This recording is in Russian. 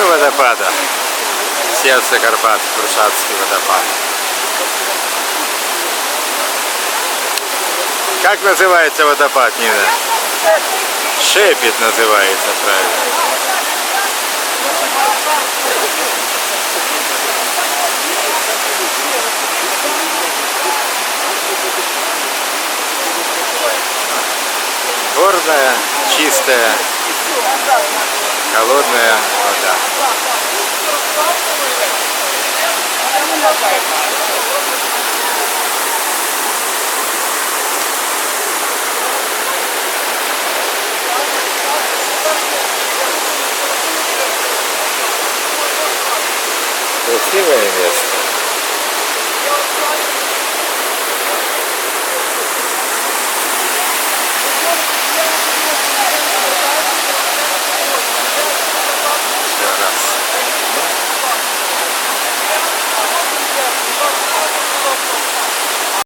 водопада. Сердце Карпат, Крушатский водопад. Как называется водопад, Нина? Шепет называется правильно. Горная, чистая, холодная вода. Красивое место.